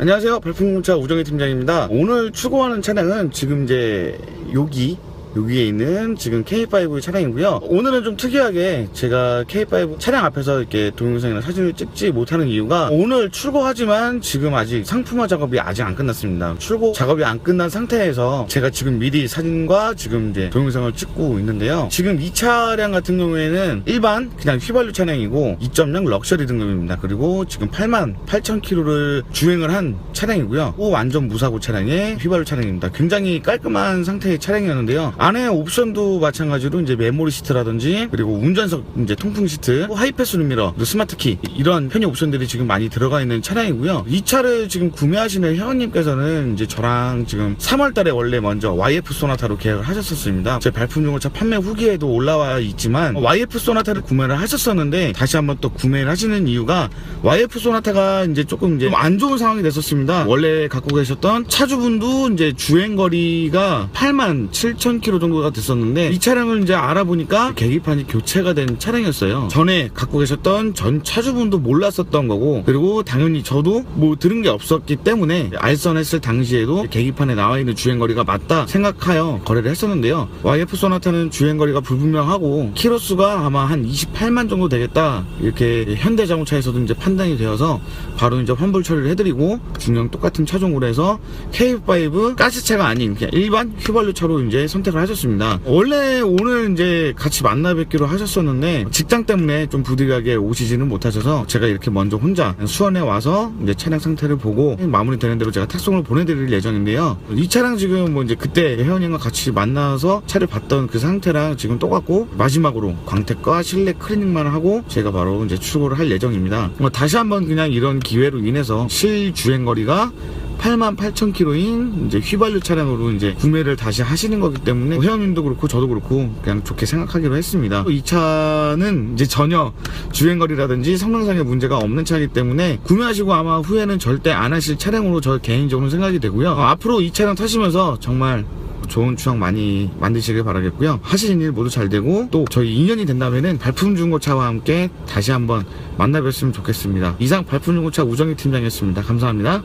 안녕하세요. 발품공차 우정희 팀장입니다. 오늘 출고하는 차량은 지금 이제 여기 여기에 있는 지금 K5 차량이고요. 오늘은 좀 특이하게 제가 K5 차량 앞에서 이렇게 동영상이나 사진을 찍지 못하는 이유가 오늘 출고하지만 지금 아직 상품화 작업이 아직 안 끝났습니다. 출고 작업이 안 끝난 상태에서 제가 지금 미리 사진과 지금 이제 동영상을 찍고 있는데요. 지금 이 차량 같은 경우에는 일반 그냥 휘발유 차량이고 2.0 럭셔리 등급입니다. 그리고 지금 8만 8천 킬로를 주행을 한 차량이고요. 또 완전 무사고 차량의 휘발유 차량입니다. 굉장히 깔끔한 상태의 차량이었는데요. 안에 옵션도 마찬가지로 이제 메모리 시트라든지 그리고 운전석 이제 통풍 시트, 하이패스 룸미러 스마트 키 이런 편의 옵션들이 지금 많이 들어가 있는 차량이고요. 이 차를 지금 구매하시는 회원님께서는 이제 저랑 지금 3월달에 원래 먼저 YF 소나타로 계약을 하셨었습니다. 제 발품 중고차 판매 후기에도 올라와 있지만 YF 소나타를 구매를 하셨었는데 다시 한번 또 구매를 하시는 이유가 YF 소나타가 이제 조금 이제 안 좋은 상황이 됐었습니다. 원래 갖고 계셨던 차주분도 이제 주행 거리가 8만 7천 km 150km 정도가 됐었는데 이 차량을 이제 알아보니까 계기판이 교체가 된 차량이었어요. 전에 갖고 계셨던 전 차주분도 몰랐었던 거고 그리고 당연히 저도 뭐 들은 게 없었기 때문에 알선했을 당시에도 계기판에 나와 있는 주행거리가 맞다 생각하여 거래를 했었는데요. YF 소나타는 주행거리가 불분명하고 키로수가 아마 한 28만 정도 되겠다 이렇게 현대자동차에서도 이제 판단이 되어서 바로 이제 환불 처리를 해드리고 중형 똑같은 차종으로 해서 K5 가스차가 아닌 그냥 일반 휘발유 차로 이제 선택을 하셨습니다. 원래 오늘 이제 같이 만나 뵙기로 하셨었는데 직장 때문에 좀 부득이하게 오시지는 못하셔서 제가 이렇게 먼저 혼자 수원에 와서 이제 차량 상태를 보고 마무리되는 대로 제가 탁송을 보내드릴 예정인데요. 이 차량 지금 뭐 이제 그때 회원님과 같이 만나서 차를 봤던 그 상태랑 지금 똑같고 마지막으로 광택과 실내 클리닝만 하고 제가 바로 이제 출고를 할 예정입니다. 뭐 다시 한번 그냥 이런 기회로 인해서 실 주행 거리가 8만 8천 킬로인 이제 휘발유 차량으로 이제 구매를 다시 하시는 거기 때문에 회원님도 그렇고 저도 그렇고 그냥 좋게 생각하기로 했습니다. 이 차는 이제 전혀 주행거리라든지 성능상의 문제가 없는 차이기 때문에 구매하시고 아마 후회는 절대 안 하실 차량으로 저 개인적으로 생각이 되고요. 어, 앞으로 이 차량 타시면서 정말 좋은 추억 많이 만드시길 바라겠고요. 하시는 일 모두 잘 되고 또 저희 2년이 된다면은 발품 중고차와 함께 다시 한번 만나 뵀으면 좋겠습니다. 이상 발품 중고차 우정희 팀장이었습니다. 감사합니다.